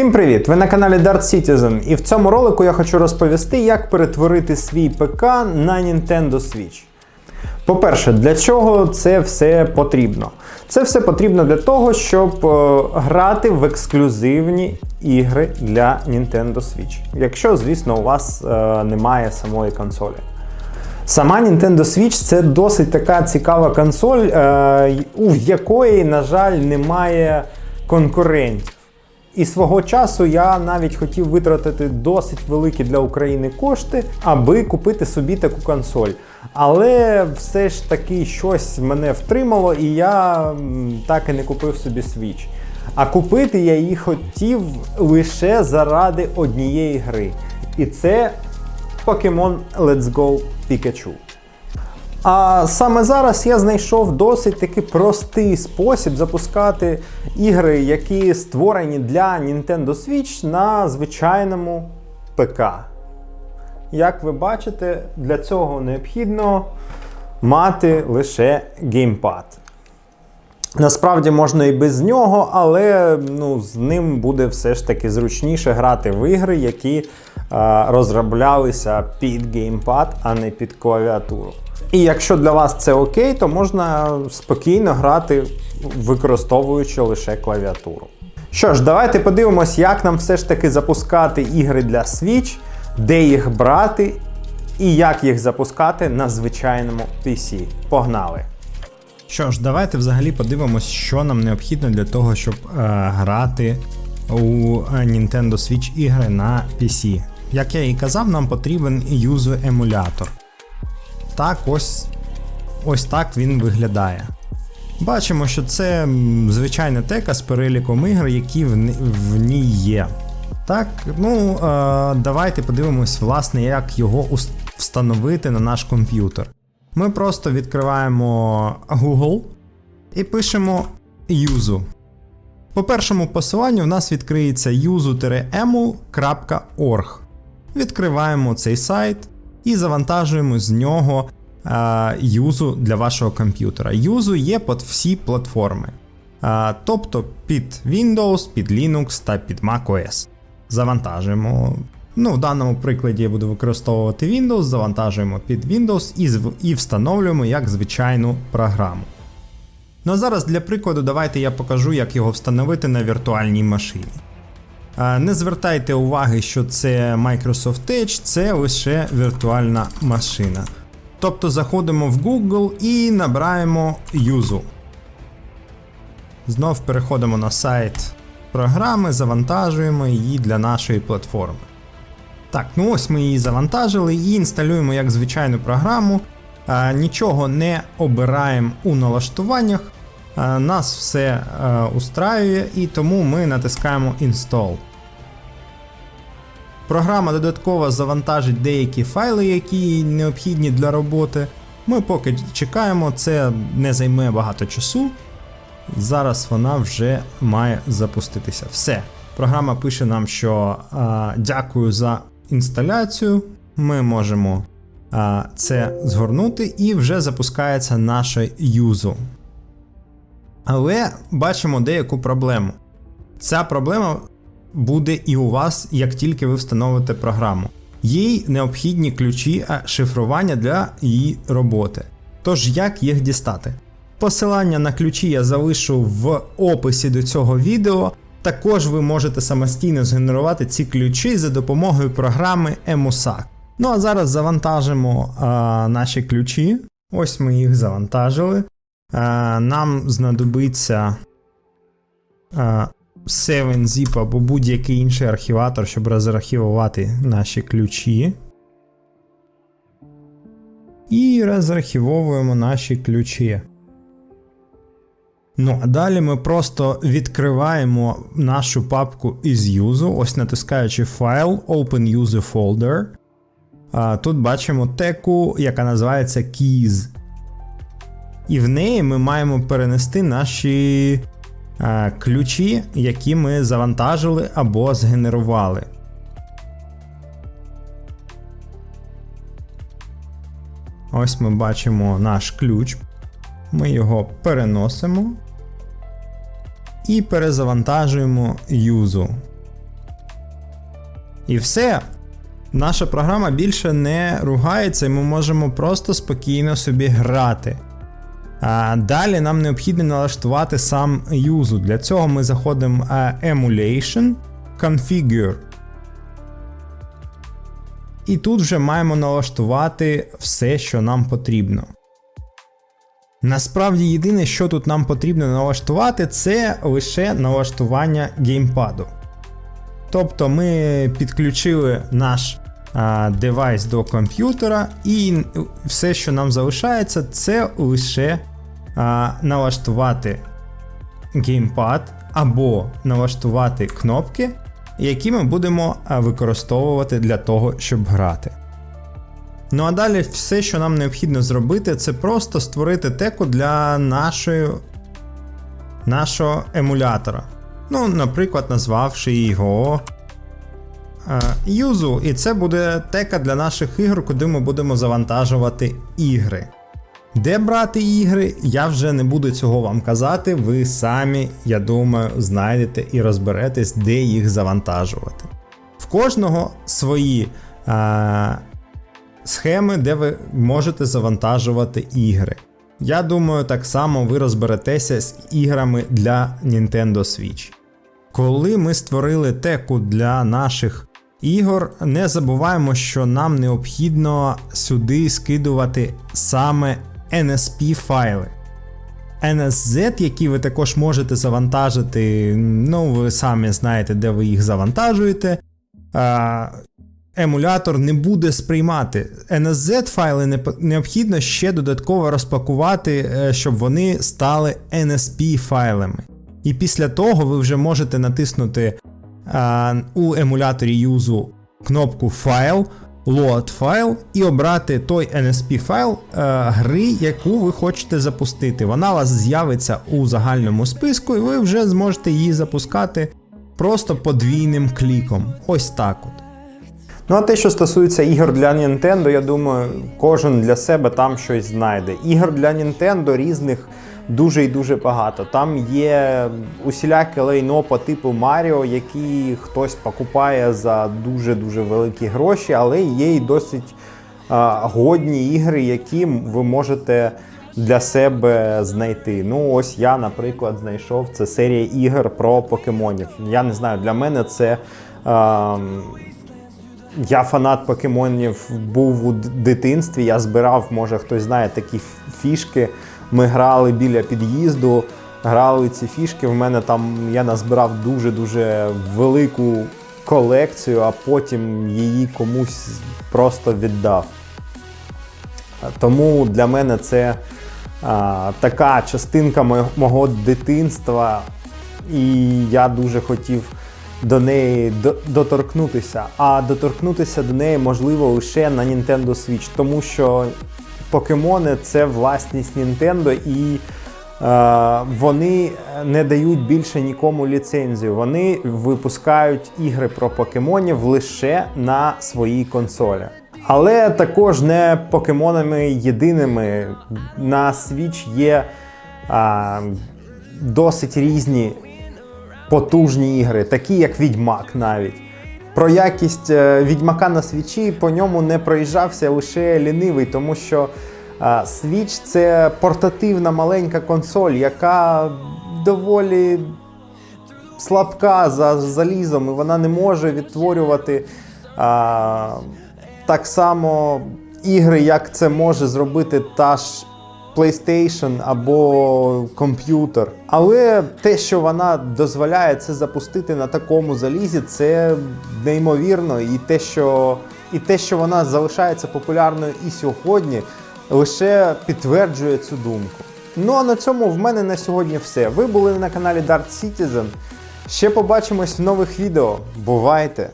Всім привіт! Ви на каналі Dart Citizen, і в цьому ролику я хочу розповісти, як перетворити свій ПК на Nintendo Switch. По-перше, для чого це все потрібно? Це все потрібно для того, щоб е, грати в ексклюзивні ігри для Nintendo Switch. Якщо, звісно, у вас е, немає самої консолі. Сама Nintendo Switch це досить така цікава консоль, е, у якої, на жаль, немає конкурентів. І свого часу я навіть хотів витратити досить великі для України кошти, аби купити собі таку консоль. Але все ж таки щось мене втримало, і я так і не купив собі Switch. А купити я її хотів лише заради однієї гри. І це Pokemon Let's Go Pikachu. А саме зараз я знайшов досить таки простий спосіб запускати ігри, які створені для Nintendo Switch на звичайному ПК. Як ви бачите, для цього необхідно мати лише геймпад. Насправді можна і без нього, але ну, з ним буде все ж таки зручніше грати в ігри, які а, розроблялися під геймпад, а не під клавіатуру. І якщо для вас це окей, то можна спокійно грати, використовуючи лише клавіатуру. Що ж, давайте подивимось, як нам все ж таки запускати ігри для Switch, де їх брати і як їх запускати на звичайному PC. Погнали! Що ж, давайте взагалі подивимось, що нам необхідно для того, щоб е, грати у е, Nintendo Switch ігри на PC. Як я і казав, нам потрібен юзу емулятор. Так, ось, ось так він виглядає. Бачимо, що це звичайна тека з переліком ігор, які в, в ній є. Так, ну е, давайте подивимось, власне, як його встановити на наш комп'ютер. Ми просто відкриваємо Google і пишемо юзу. По першому посиланню в нас відкриється uzu-emul.org. Відкриваємо цей сайт і завантажуємо з нього е, юзу для вашого комп'ютера. Юзу є під всі платформи. Е, тобто під Windows, під Linux та під macOS. Завантажуємо. Ну, в даному прикладі я буду використовувати Windows, завантажуємо під Windows і, і встановлюємо як звичайну програму. Ну а зараз для прикладу давайте я покажу, як його встановити на віртуальній машині. Не звертайте уваги, що це Microsoft Edge, це лише віртуальна машина. Тобто заходимо в Google і набираємо юзу. Знов переходимо на сайт програми, завантажуємо її для нашої платформи. Так, ну ось ми її завантажили і інсталюємо як звичайну програму. Нічого не обираємо у налаштуваннях. А, нас все устраює, і тому ми натискаємо Install. Програма додатково завантажить деякі файли, які необхідні для роботи. Ми поки чекаємо, це не займе багато часу. Зараз вона вже має запуститися. Все. Програма пише нам, що а, дякую за інсталяцію. Ми можемо а, це згорнути і вже запускається наша юзу. Але бачимо деяку проблему. Ця проблема буде і у вас, як тільки ви встановите програму. Їй необхідні ключі шифрування для її роботи. Тож, як їх дістати? Посилання на ключі я залишу в описі до цього відео. Також ви можете самостійно згенерувати ці ключі за допомогою програми EMUSAC. Ну а зараз завантажимо а, наші ключі. Ось ми їх завантажили. А, нам знадобиться а, 7-zip або будь-який інший архіватор, щоб розархівувати наші ключі. І розархівовуємо наші ключі. Ну, а далі ми просто відкриваємо нашу папку із юзу, ось натискаючи файл Open User Folder. А, тут бачимо теку, яка називається Keys. І в неї ми маємо перенести наші а, ключі, які ми завантажили або згенерували. Ось ми бачимо наш ключ. Ми його переносимо і перезавантажуємо юзу. І все. Наша програма більше не ругається, і ми можемо просто спокійно собі грати. Далі нам необхідно налаштувати сам юзу. Для цього ми заходимо а, Emulation, Configure. І тут вже маємо налаштувати все, що нам потрібно. Насправді, єдине, що тут нам потрібно налаштувати, це лише налаштування геймпаду. Тобто ми підключили наш а, девайс до комп'ютера, і все, що нам залишається, це лише а, налаштувати геймпад або налаштувати кнопки, які ми будемо використовувати для того, щоб грати. Ну а далі все, що нам необхідно зробити, це просто створити теку для нашої, нашого емулятора. Ну, наприклад, назвавши його юзу, і це буде тека для наших ігор, куди ми будемо завантажувати ігри. Де брати ігри, я вже не буду цього вам казати. Ви самі, я думаю, знайдете і розберетесь, де їх завантажувати. В кожного свої е, схеми, де ви можете завантажувати ігри. Я думаю, так само ви розберетеся з іграми для Nintendo Switch. Коли ми створили теку для наших ігор, не забуваємо, що нам необхідно сюди скидувати саме NSP файли. NSZ, які ви також можете завантажити, ну ви самі знаєте, де ви їх завантажуєте. Емулятор не буде сприймати. NSZ файли не- необхідно ще додатково розпакувати, е, щоб вони стали NSP файлами. І після того ви вже можете натиснути а, у емуляторі юзу кнопку Файл, Load файл і обрати той NSP файл е, гри, яку ви хочете запустити. Вона у вас з'явиться у загальному списку, і ви вже зможете її запускати просто подвійним кліком. Ось так от. Ну, а те, що стосується ігор для Nintendo, я думаю, кожен для себе там щось знайде. Ігор для Nintendo різних дуже і дуже багато. Там є усіляке лайно по типу Маріо, які хтось покупає за дуже-дуже великі гроші, але є і досить годні ігри, які ви можете для себе знайти. Ну, ось я, наприклад, знайшов це серія ігор про покемонів. Я не знаю, для мене це. А, я фанат покемонів був у дитинстві. Я збирав, може хтось знає такі фішки. Ми грали біля під'їзду, грали ці фішки. В мене там я назбирав дуже-дуже велику колекцію, а потім її комусь просто віддав. Тому для мене це а, така частинка мо- мого дитинства, і я дуже хотів до неї доторкнутися. А доторкнутися до неї можливо лише на Nintendo Switch, тому що покемони це власність Nintendo і е, вони не дають більше нікому ліцензію. Вони випускають ігри про покемонів лише на своїй консолі. Але також не покемонами єдиними. На Switch є а, досить різні потужні ігри, такі як Відьмак навіть. Про якість е, Відьмака на свічі по ньому не проїжджався лише лінивий, тому що е, Switch це портативна маленька консоль, яка доволі слабка за залізом, і вона не може відтворювати а, так само ігри, як це може зробити та ж PlayStation або комп'ютер. Але те, що вона дозволяє це запустити на такому залізі, це неймовірно. І те, що, і те, що вона залишається популярною і сьогодні, лише підтверджує цю думку. Ну а на цьому в мене на сьогодні все. Ви були на каналі Dart Citizen. Ще побачимось в нових відео. Бувайте!